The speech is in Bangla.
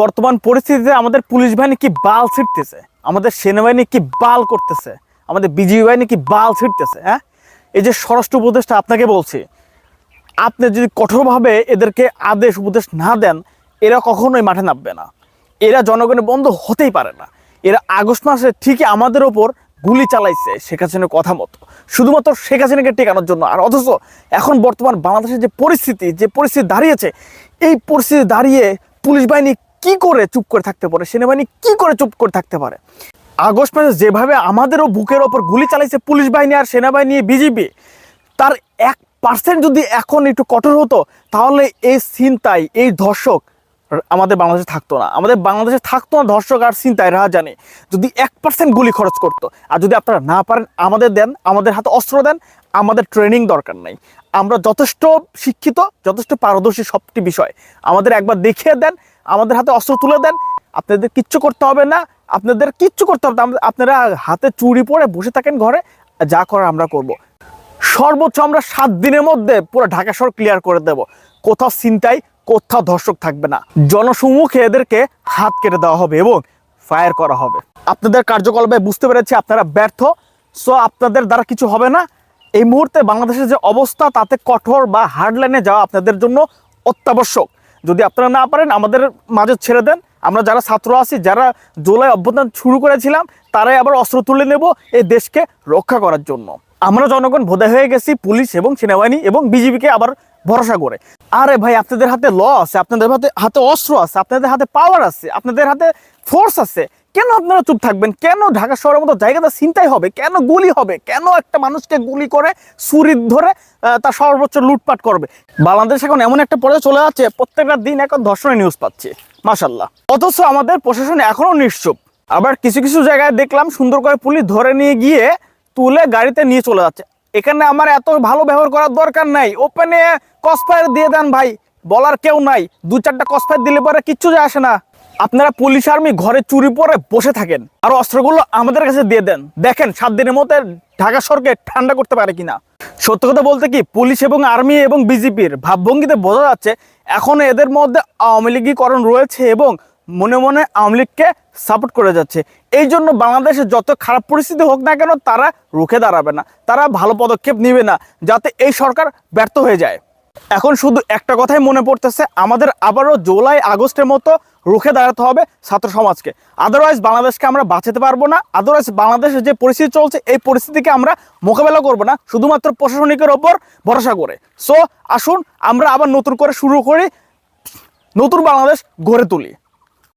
বর্তমান পরিস্থিতিতে আমাদের পুলিশ বাহিনী কি বাল ছিটতেছে? আমাদের সেনাবাহিনী কি বাল করতেছে? আমাদের বিজিবি বাহিনী কি বাল ছিটতেছে হ্যাঁ? এই যে স্বরাষ্ট্র উপদেশটা আপনাকে বলছি, আপনি যদি কঠোরভাবে এদেরকে আদেশ উপদেশ না দেন, এরা কখনোই মাঠে নামবে না। এরা জনগণের বন্ধ হতেই পারে না। এরা আগস্ট মাসে ঠিকই আমাদের ওপর গুলি চালাইছে শেখ হাসিনার কথা মতো। শুধুমাত্র শেখ হাসিনাকে টেকানোর জন্য। আর অথচ এখন বর্তমান বাংলাদেশের যে পরিস্থিতি যে পরিস্থিতি দাঁড়িয়েছে, এই পরিস্থিতি দাঁড়িয়ে পুলিশ বাহিনী কি করে চুপ করে থাকতে পারে? সেনাবাহিনী কি করে চুপ করে থাকতে পারে? আগস্ট মাসে যেভাবে আমাদেরও বুকের ওপর গুলি চালাইছে পুলিশ বাহিনী আর সেনাবাহিনী, বিজিবি, তার এক পার্সেন্ট যদি এখন একটু কঠোর হতো, তাহলে এই চিন্তায় এই ধর্ষক আমাদের বাংলাদেশে থাকতো না। আমাদের বাংলাদেশে থাকতো না ধর্ষক আর চিন্তায় রাহা জানে যদি এক পার্সেন্ট গুলি খরচ করতো, আর যদি আপনারা না পারেন, আমাদের দেন, আমাদের হাতে অস্ত্র দেন, আমাদের ট্রেনিং দরকার নাই। আমরা যথেষ্ট শিক্ষিত, যথেষ্ট পারদর্শী সবটি বিষয় আমাদের একবার দেখিয়ে দেন আমাদের হাতে অস্ত্র তুলে দেন। আপনাদের কিচ্ছু করতে হবে না। আপনাদের কিচ্ছু করতে হবে না। আপনারা হাতে চুরি পরে বসে থাকেন ঘরে। যা করার আমরা করব। সর্বোচ্চ আমরা সাত দিনের মধ্যে পুরো ঢাকা শহর ক্লিয়ার করে দেব। কোথাও চিন্তায় কোথাও ধর্ষক থাকবে না। জনসম্মুখে এদেরকে হাত কেটে দেওয়া হবে এবং ফায়ার করা হবে। আপনাদের কার্যকলাপে বুঝতে পেরেছি আপনারা ব্যর্থ। সো আপনাদের দ্বারা কিছু হবে না। এই মুহূর্তে বাংলাদেশের যে অবস্থা, তাতে কঠোর বা হার্ডলাইনে যাওয়া আপনাদের জন্য অত্যাবশ্যক। যদি আপনারা না পারেন, আমাদের মাঝে ছেড়ে দেন। আমরা যারা ছাত্র আছি, যারা জুলাই অভ্যুত্থান শুরু করেছিলাম, তারাই আবার অস্ত্র তুলে নেব এই দেশকে রক্ষা করার জন্য। আমরা জনগণ বোধা হয়ে গেছি, পুলিশ এবং সেনাবাহিনী এবং বিজিবিকে আবার ভরসা করে। আরে ভাই, আপনাদের হাতে ল আছে, আপনাদের হাতে হাতে অস্ত্র আছে, আপনাদের হাতে পাওয়ার আছে, আপনাদের হাতে ফোর্স আছে। কেন আপনারা চুপ থাকবেন? কেন ঢাকা শহরের মতো জায়গাটা চিন্তাই হবে? কেন গুলি হবে? কেন একটা মানুষকে গুলি করে, ছুরি ধরে তার সর্বোচ্চ লুটপাট করবে? বাংলাদেশ এখন এমন একটা পর্যায়ে চলে যাচ্ছে, প্রত্যেকটা দিন এখন ধর্ষণের নিউজ পাচ্ছি। মাসাল্লাহ অথচ আমাদের প্রশাসন এখনও নিশ্চুপ। আবার কিছু কিছু জায়গায় দেখলাম, সুন্দর করে পুলিশ ধরে নিয়ে গিয়ে তুলে গাড়িতে নিয়ে চলে যাচ্ছে। এখানে আমার এত ভালো ব্যবহার করার দরকার নাই। ওপেনে কসফায়ার দিয়ে দেন ভাই। বলার কেউ নাই। দু চারটা কসফায়ার দিলে পরে কিচ্ছু যায় আসে না। আপনারা পুলিশ আর্মি ঘরে চুরি পরে বসে থাকেন আর অস্ত্রগুলো আমাদের কাছে দিয়ে দেন। দেখেন, সাত দিনের মধ্যে ঢাকা শহরকে ঠান্ডা করতে পারে কিনা। সত্য কথা বলতে কি, পুলিশ এবং আর্মি এবং বিজেপির ভাবভঙ্গিতে বোঝা যাচ্ছে, এখন এদের মধ্যে আওয়ামী লীগীকরণ রয়েছে এবং মনে মনে আওয়ামী লীগকে সাপোর্ট করে যাচ্ছে। এই জন্য বাংলাদেশে যত খারাপ পরিস্থিতি হোক না কেন, তারা রুখে দাঁড়াবে না। তারা ভালো পদক্ষেপ নেবে না, যাতে এই সরকার ব্যর্থ হয়ে যায়। এখন শুধু একটা কথাই মনে পড়তেছে, আমাদের আবারও জুলাই আগস্টের মতো রুখে দাঁড়াতে হবে ছাত্র সমাজকে। আদারওয়াইজ বাংলাদেশকে আমরা বাঁচাতে পারব না আদারওয়াইজ বাংলাদেশের যে পরিস্থিতি চলছে, এই পরিস্থিতিকে আমরা মোকাবেলা করব না, শুধুমাত্র প্রশাসনিকের ওপর ভরসা করে। সো আসুন, আমরা আবার নতুন করে শুরু করি, নতুন বাংলাদেশ গড়ে তুলি।